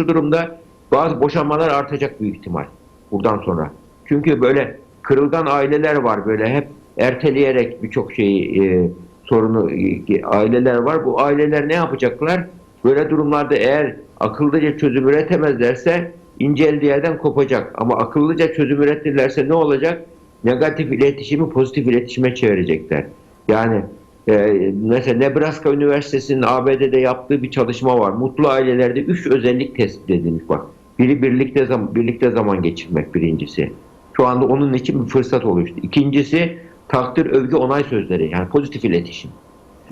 şu durumda bazı boşanmalar artacak büyük ihtimal buradan sonra. Çünkü böyle kırılgan aileler var böyle hep erteleyerek birçok şeyi e, sorunu e, aileler var. Bu aileler ne yapacaklar? Böyle durumlarda eğer akıllıca çözüm üretemezlerse ince elde yerden kopacak. Ama akıllıca çözüm üretirlerse ne olacak? Negatif iletişimi pozitif iletişime çevirecekler. Yani e, mesela Nebraska Üniversitesi'nin ABD'de yaptığı bir çalışma var. Mutlu ailelerde üç özellik tespit edilmiş bak. Biri birlikte zaman, birlikte zaman geçirmek birincisi. Şu anda onun için bir fırsat oluştu. İkincisi takdir, övgü, onay sözleri. Yani pozitif iletişim.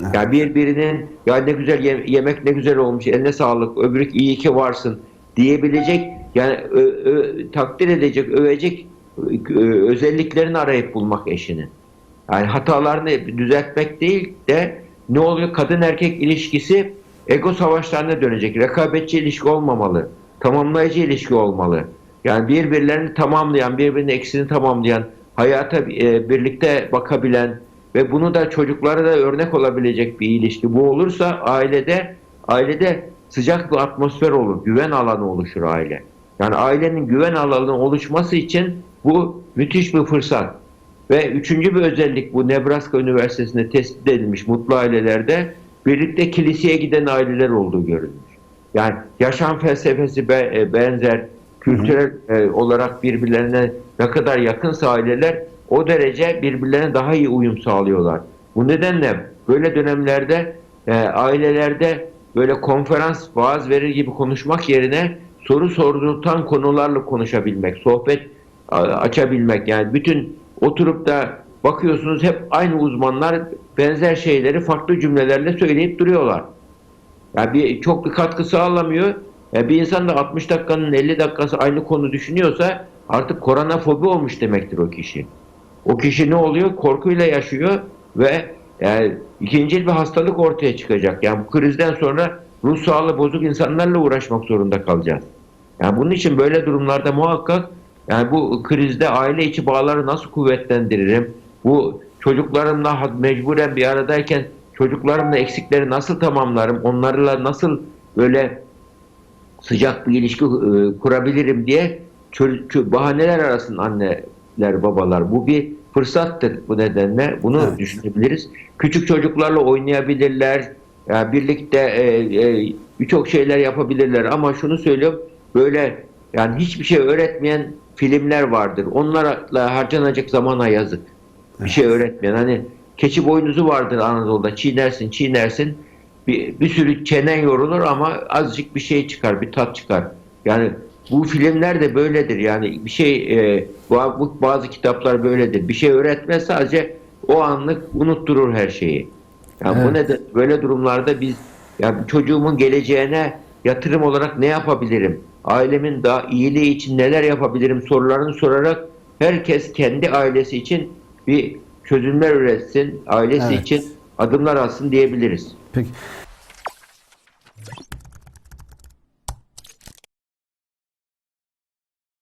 Evet. Yani birbirinin ya ne güzel ye- yemek ne güzel olmuş, eline sağlık, öbürük iyi ki varsın diyebilecek yani ö- ö- takdir edecek, övecek ö- özelliklerini arayıp bulmak eşinin. Yani hatalarını düzeltmek değil de ne oluyor? Kadın erkek ilişkisi ego savaşlarına dönecek. Rekabetçi ilişki olmamalı. Tamamlayıcı ilişki olmalı. Yani birbirlerini tamamlayan, birbirinin eksini tamamlayan, hayata e, birlikte bakabilen ve bunu da çocuklara da örnek olabilecek bir ilişki. Bu olursa ailede ailede sıcak bir atmosfer olur. Güven alanı oluşur aile. Yani ailenin güven alanı oluşması için bu müthiş bir fırsat. Ve üçüncü bir özellik bu Nebraska Üniversitesi'nde tespit edilmiş mutlu ailelerde birlikte kiliseye giden aileler olduğu görülmüş. Yani yaşam felsefesi e, benzer, kültürel e, olarak birbirlerine ne kadar yakınsa aileler o derece birbirlerine daha iyi uyum sağlıyorlar. Bu nedenle böyle dönemlerde e, ailelerde böyle konferans, vaaz verir gibi konuşmak yerine soru sordurtan konularla konuşabilmek, sohbet açabilmek yani bütün oturup da bakıyorsunuz hep aynı uzmanlar benzer şeyleri farklı cümlelerle söyleyip duruyorlar. Yani bir çok bir katkı sağlamıyor. Yani bir insan da 60 dakikanın 50 dakikası aynı konu düşünüyorsa artık koronafobi olmuş demektir o kişi. O kişi ne oluyor? Korkuyla yaşıyor ve yani ikinci bir hastalık ortaya çıkacak. Yani bu krizden sonra ruh sağlığı bozuk insanlarla uğraşmak zorunda kalacağız. Yani bunun için böyle durumlarda muhakkak yani bu krizde aile içi bağları nasıl kuvvetlendiririm? Bu çocuklarımla mecburen bir aradayken çocuklarımla eksikleri nasıl tamamlarım? Onlarla nasıl böyle sıcak bir ilişki e, kurabilirim diye bahaneler arasın anneler babalar. Bu bir fırsattır bu nedenle. Bunu Evet. düşünebiliriz. Küçük çocuklarla oynayabilirler. Yani birlikte e, e, birçok şeyler yapabilirler ama şunu söylüyorum böyle yani hiçbir şey öğretmeyen filmler vardır. Onlarla harcanacak zamana yazık. Bir şey öğretmeyen. Hani keçi boynuzu vardır Anadolu'da. Çiğnersin, çiğnersin. Bir, bir sürü çenen yorulur ama azıcık bir şey çıkar, bir tat çıkar. Yani bu filmler de böyledir. Yani bir şey, e, bu, bu bazı kitaplar böyledir. Bir şey öğretmez sadece o anlık unutturur her şeyi. Yani bu Evet. neden böyle durumlarda biz yani çocuğumun geleceğine yatırım olarak ne yapabilirim? Ailemin daha iyiliği için neler yapabilirim sorularını sorarak herkes kendi ailesi için bir çözümler üretsin, ailesi Evet. için adımlar atsın diyebiliriz. Peki.